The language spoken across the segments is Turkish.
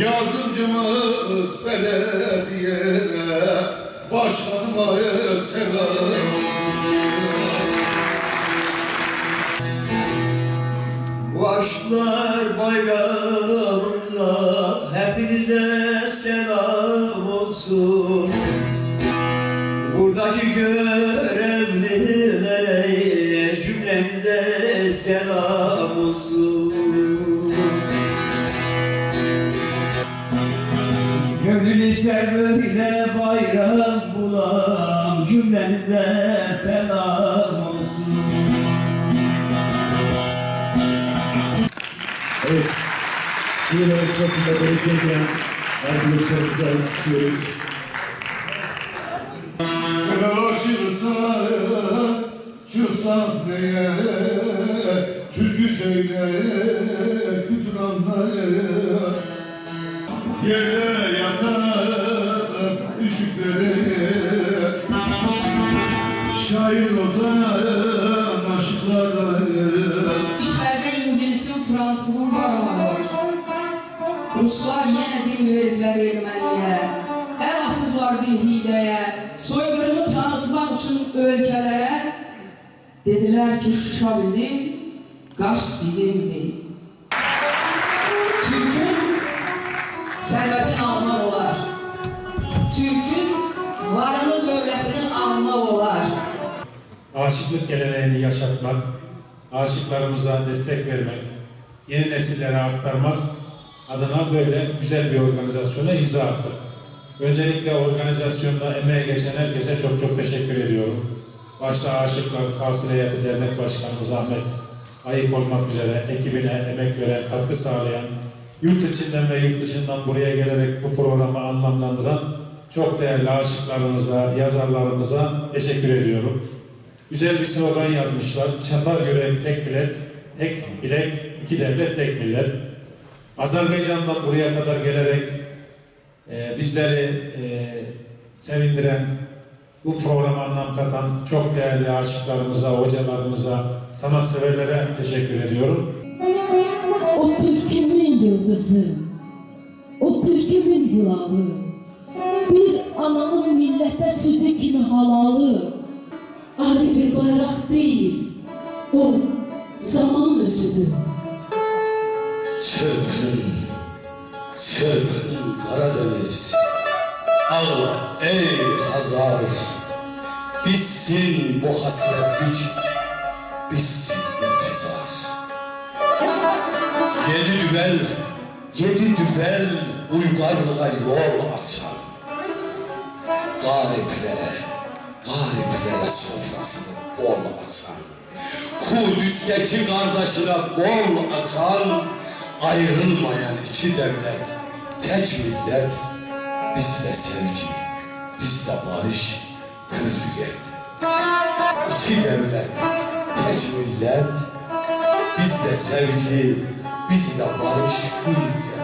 Yardımcımız belediye Başkanıma selam Bu aşklar bayramında hepinize selam olsun. Buradaki görevlilere cümlenize selam olsun. Gönül ister böyle bayram bulan cümlenize selam olsun. Evet. Şiir yarışmasında belirtilmeyen arkadaşlarımızı alkışlıyoruz. Karşılsan şu sahneye Türkü söyle kütüranlara Yere yatan düşüklere Şair ozan aşıklara İşlerde İngiliz'in, Fransızın parmağı var. Ruslar yine dil verirler Ermeniye. El atıflar bir hileye. Soykırımı tanıtmak için ülkelere. Dediler ki Şuşa bizim, Kars bizim değil. Varını devletini alma olar. aşıklık geleneğini yaşatmak, aşıklarımıza destek vermek, yeni nesillere aktarmak adına böyle güzel bir organizasyona imza attık. Öncelikle organizasyonda emeğe geçen herkese çok çok teşekkür ediyorum. Başta Aşıklar Fasıl Dernek Başkanımız Ahmet Ayık olmak üzere ekibine emek veren, katkı sağlayan, yurt içinden ve yurt dışından buraya gelerek bu programı anlamlandıran çok değerli aşıklarımıza, yazarlarımıza teşekkür ediyorum. Güzel bir slogan yazmışlar. Çatal yürek tek millet, tek bilek, iki devlet, tek millet. Azerbaycan'dan buraya kadar gelerek e, bizleri e, sevindiren, bu programa anlam katan çok değerli aşıklarımıza, hocalarımıza, sanatseverlere teşekkür ediyorum. O türkümün yıldızı, o türkümün bir ananın millete sütü kimi halalı. Adi bir bayrak değil, o zaman özüdür. Çırpın, çırpın Karadeniz. Ağla ey Hazar. Bitsin bu hasretlik, bitsin intizar. Yedi düvel, yedi düvel uygarlığa yol açan. Gariplere, gariplere sofrasını bol açan. Kudüs'teki kardeşine kol açan, ayrılmayan iki devlet, tek millet, bizde sevgi, bizde barış, hürriyet. İki devlet, tek millet, bizde sevgi, bizde barış, hürriyet.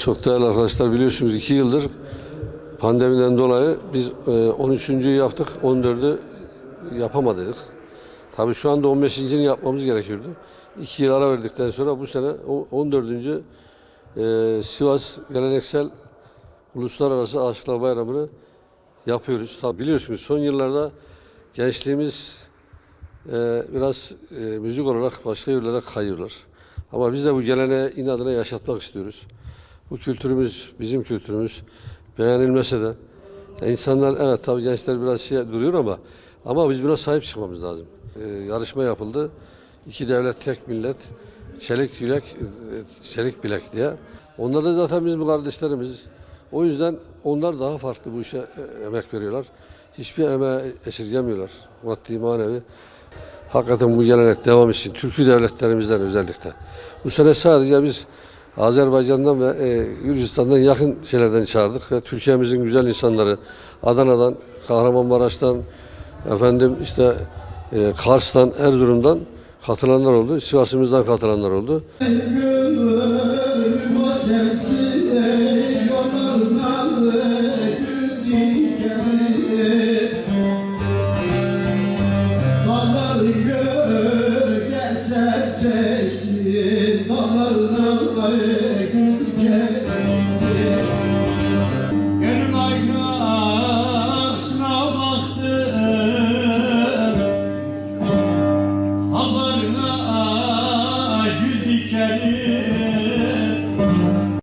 Çok değerli arkadaşlar biliyorsunuz iki yıldır pandemiden dolayı biz e, 13.'ü yaptık, 14'ü yapamadık. Tabii şu anda 15.'ini yapmamız gerekiyordu. İki yıl ara verdikten sonra bu sene o- 14. e, Sivas Geleneksel Uluslararası Aşıklar Bayramı'nı yapıyoruz. Tabii biliyorsunuz son yıllarda gençliğimiz e, biraz e, müzik olarak başka yerlere kayıyorlar. Ama biz de bu geleneği inadına yaşatmak istiyoruz. Bu kültürümüz, bizim kültürümüz beğenilmese de insanlar evet tabii gençler biraz şey duruyor ama ama biz biraz sahip çıkmamız lazım. Ee, yarışma yapıldı. İki devlet tek millet çelik yürek e, çelik bilek diye. Onlar da zaten bizim kardeşlerimiz. O yüzden onlar daha farklı bu işe e, emek veriyorlar. Hiçbir emeği esirgemiyorlar. Maddi manevi. Hakikaten bu gelenek devam etsin. Türkü devletlerimizden özellikle. Bu sene sadece biz Azerbaycan'dan ve e, Gürcistan'dan yakın şeylerden çağırdık ve Türkiye'mizin güzel insanları Adana'dan, Kahramanmaraş'tan, efendim işte e, Kars'tan, Erzurum'dan katılanlar oldu. Sivas'ımızdan katılanlar oldu.